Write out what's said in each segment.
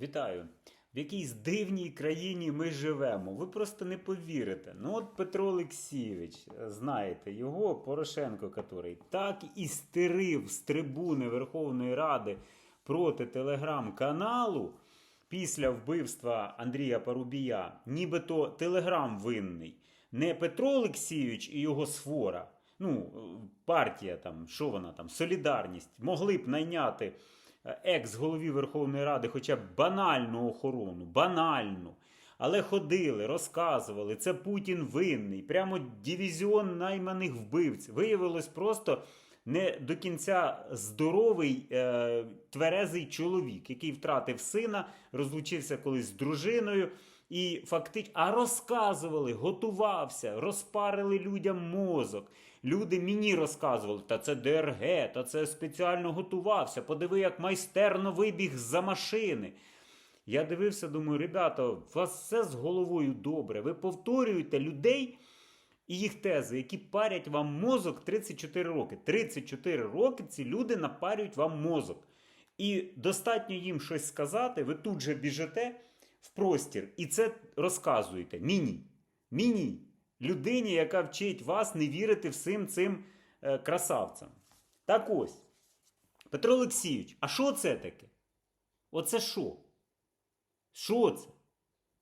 Вітаю! В якійсь дивній країні ми живемо. Ви просто не повірите. Ну от Петро Олексійович, знаєте його, Порошенко, який так і стерив з трибуни Верховної Ради проти телеграм-каналу після вбивства Андрія Парубія, нібито телеграм винний. Не Петро Олексійович і його свора. Ну, партія там, що вона там, солідарність, могли б найняти екс-голові Верховної Ради хоча б банальну охорону, банальну. Але ходили, розказували, це Путін винний, прямо дивізіон найманих вбивць. Виявилось просто не до кінця здоровий е, тверезий чоловік, який втратив сина, розлучився колись з дружиною. І фактично, а розказували, готувався, розпарили людям мозок. Люди мені розказували, та це ДРГ, та це спеціально готувався. Подиви, як майстерно вибіг з-за машини. Я дивився, думаю, ребята, у вас все з головою добре. Ви повторюєте людей і їх тези, які парять вам мозок 34 роки. 34 роки ці люди напарюють вам мозок. І достатньо їм щось сказати, ви тут же біжите в простір і це розказуєте. Міні. Міні. Людині, яка вчить вас не вірити всім цим е, красавцям. Так ось. Петро Олексійович, а що це таке? Оце що? Що це?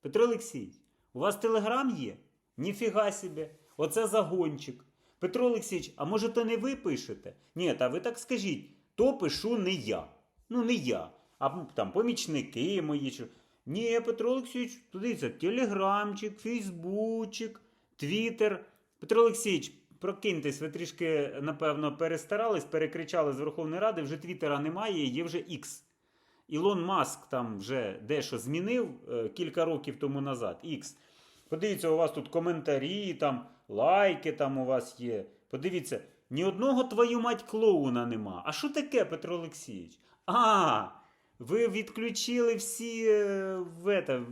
Петро Олексійович, у вас телеграм є? Ніфіга собі. Оце загончик. Петро Олексійович, а може то не ви пишете? Ні, та ви так скажіть, то пишу не я. Ну, не я. А там помічники мої. Ні, Петро Олексійович, це телеграмчик, фейсбучик, твіттер. Петро Олексійович, прокиньтесь, ви трішки, напевно, перестарались, перекричали з Верховної Ради, вже твіттера немає, є вже X. Ілон Маск там вже дещо змінив е, кілька років тому назад. X. Подивіться, у вас тут коментарі, там, лайки там у вас є. Подивіться, ні одного твою мать клоуна нема. А що таке, Петро Олексійович? А, ви відключили всі е, в это,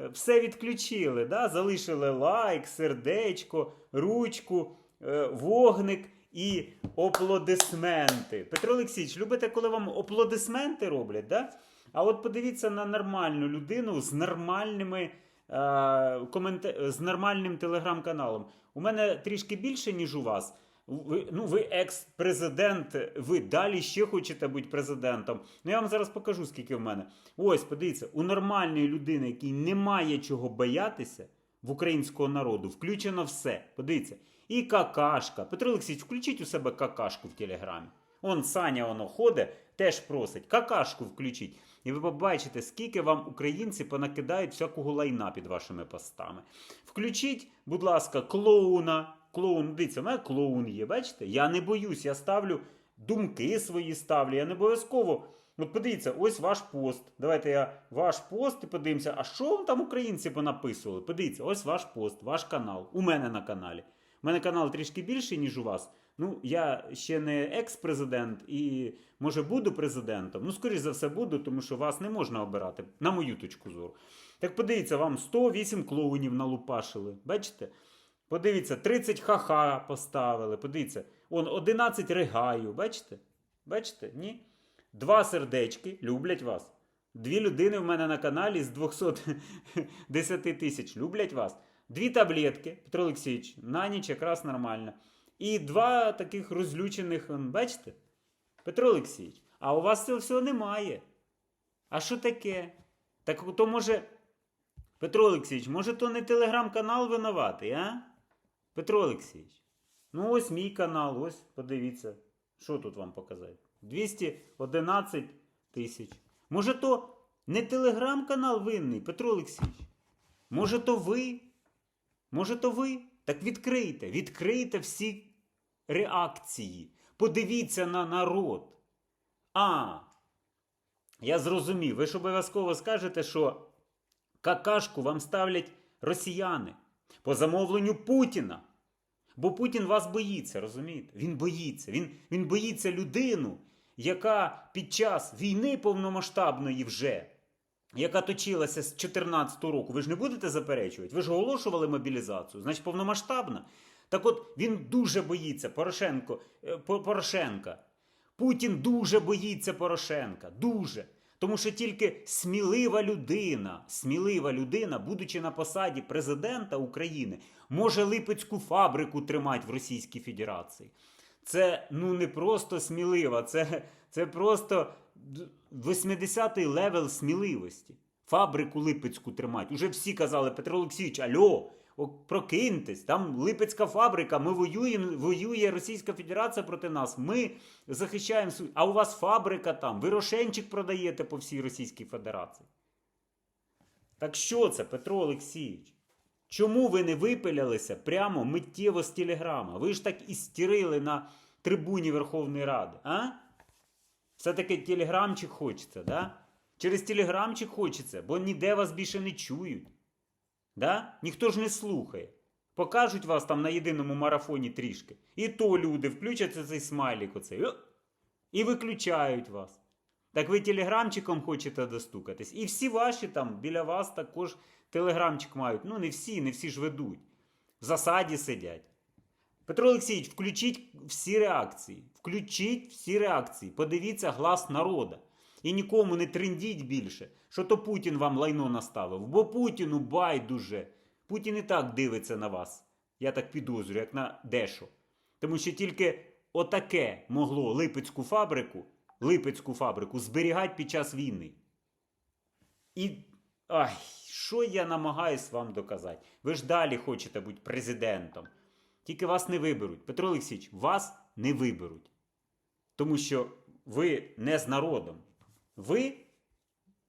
е, все відключили, да? залишили лайк, сердечко, ручку, е, вогник і аплодисменти. Петро Олексійович, любите, коли вам аплодисменти роблять? Да? А от подивіться на нормальну людину з нормальними. з нормальним телеграм-каналом. У мене трішки більше, ніж у вас. Ви, ну, ви екс-президент, ви далі ще хочете бути президентом. Ну, я вам зараз покажу, скільки в мене. Ось, подивіться, у нормальної людини, якій немає чого боятися в українського народу, включено все. Подивіться. І какашка. Петро Олексійович, включіть у себе какашку в телеграмі. Он Саня воно ходить, теж просить. Какашку включіть. І ви побачите, скільки вам українці понакидають всякого лайна під вашими постами. Включіть, будь ласка, клоуна. Клоун, дивіться, у мене клоун є, бачите? Я не боюсь, я ставлю думки свої ставлю. Я не обов'язково. От подивіться, ось ваш пост. Давайте я ваш пост і подивимося, а що вам там українці понаписували? Подивіться, ось ваш пост, ваш канал. У мене на каналі. У мене канал трішки більший, ніж у вас. Ну, я ще не екс-президент і, може, буду президентом. Ну, скоріш за все, буду, тому що вас не можна обирати, на мою точку зору. Так подивіться, вам 108 клоунів налупашили. Бачите? Подивіться, 30 ха-ха поставили. Подивіться, он 11 ригаю. Бачите? Бачите? Ні? Два сердечки люблять вас. Дві людини в мене на каналі з 210 тисяч люблять вас. Дві таблетки, Петро Олексійович, на ніч якраз нормально. І два таких розлючених, бачите? Петро Олексійович, а у вас цього всього немає. А що таке? Так то може. Петро Олексійович, може то не телеграм-канал винуватий, а? Петро Олексійович. Ну, ось мій канал, ось подивіться. Що тут вам показати? 211 тисяч. Може, то не телеграм-канал винний, Петро Олексійович? Може, то ви? Може, то ви? Так відкрийте, відкрийте всі реакції. Подивіться на народ. А, я зрозумів. Ви ж обов'язково скажете, що какашку вам ставлять росіяни по замовленню Путіна. Бо Путін вас боїться, розумієте? Він боїться. Він, він боїться людину, яка під час війни повномасштабної вже, яка точилася з 2014 року, ви ж не будете заперечувати? Ви ж оголошували мобілізацію, значить повномасштабна. Так от він дуже боїться Порошенко, е, Порошенка. Путін дуже боїться Порошенка. Дуже. Тому що тільки смілива людина, смілива людина, будучи на посаді президента України, може Липецьку фабрику тримати в Російській Федерації. Це ну не просто смілива, це, це просто 80-й левел сміливості. Фабрику Липецьку тримати. Уже всі казали, Петро Олексійович, альо, прокиньтесь, там Липецька фабрика, ми воюємо, воює Російська Федерація проти нас. Ми захищаємо свою. А у вас фабрика там, ви рошенчик продаєте по всій Російській Федерації. Так що це, Петро Олексійович? Чому ви не випилялися прямо миттєво з телеграма? Ви ж так і стірили на трибуні Верховної Ради, а? Все-таки телеграмчик хочеться, да? Через телеграмчик хочеться, бо ніде вас більше не чують. Да? Ніхто ж не слухає. Покажуть вас там на єдиному марафоні трішки. І то люди включаться цей смайлік оцей. І виключають вас. Так ви телеграмчиком хочете достукатись. І всі ваші там біля вас також телеграмчик мають. Ну, не всі, не всі ж ведуть. В засаді сидять. Петро Олексійович, включіть всі реакції. Включіть всі реакції. Подивіться глас народа. І нікому не трендіть більше, що то Путін вам лайно наставив. Бо Путіну байдуже. Путін і так дивиться на вас. Я так підозрюю, як на дешо. Тому що тільки отаке могло Липецьку фабрику, Липецьку фабрику зберігати під час війни. І. Ай, що я намагаюсь вам доказати? Ви ж далі хочете бути президентом. Тільки вас не виберуть. Петро Олексійович, вас не виберуть. Тому що ви не з народом. Ви,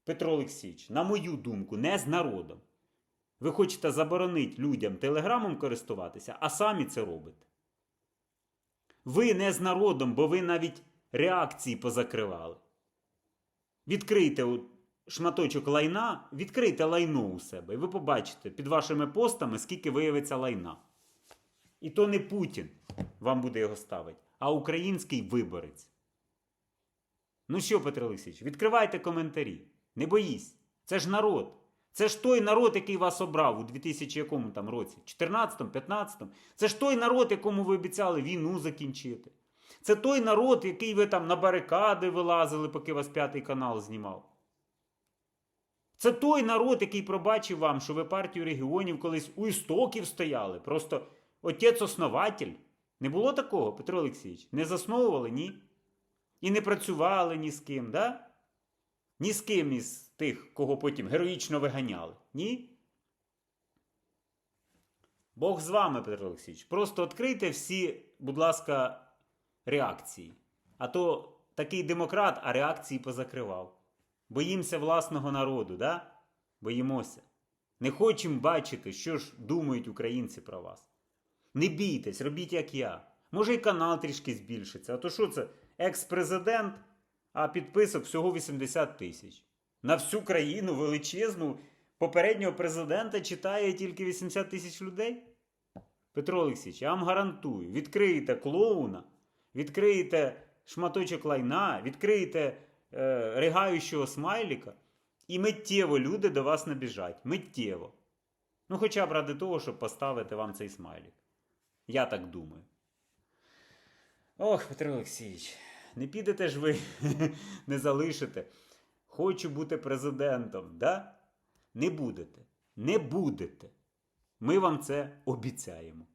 Петро Олексійович, на мою думку, не з народом. Ви хочете заборонити людям телеграмом користуватися, а самі це робите. Ви не з народом, бо ви навіть реакції позакривали. Відкрийте шматочок лайна, відкрийте лайно у себе, і ви побачите під вашими постами, скільки виявиться лайна. І то не Путін вам буде його ставити, а український виборець. Ну що, Петро Олексійович, відкривайте коментарі. Не боїсь. Це ж народ. Це ж той народ, який вас обрав у 2000 якому там році? 14-му, 15-му. Це ж той народ, якому ви обіцяли війну закінчити. Це той народ, який ви там на барикади вилазили, поки вас п'ятий канал знімав. Це той народ, який пробачив вам, що ви партію регіонів колись у істоків стояли. Просто отець-основатель. Не було такого, Петро Олексійович? Не засновували, ні? І не працювали ні з ким, да? Ні з ким із тих, кого потім героїчно виганяли. Ні? Бог з вами, Петро Олексійович. Просто відкрийте всі, будь ласка, реакції. А то такий демократ, а реакції позакривав. Боїмося власного народу, да? Боїмося. Не хочемо бачити, що ж думають українці про вас. Не бійтесь, робіть як я. Може і канал трішки збільшиться. А то що це? Екс-президент, а підписок всього 80 тисяч. На всю країну величезну попереднього президента читає тільки 80 тисяч людей. Петро Олексійович, я вам гарантую, відкриєте клоуна, відкриєте шматочок лайна, відкриєте е, ригаючого смайліка, і миттєво люди до вас набіжать. Миттєво. Ну, хоча б ради того, щоб поставити вам цей смайлік. Я так думаю. Ох, Петро Олексійович, не підете ж ви, не залишите. Хочу бути президентом, да? Не будете. Не будете. Ми вам це обіцяємо.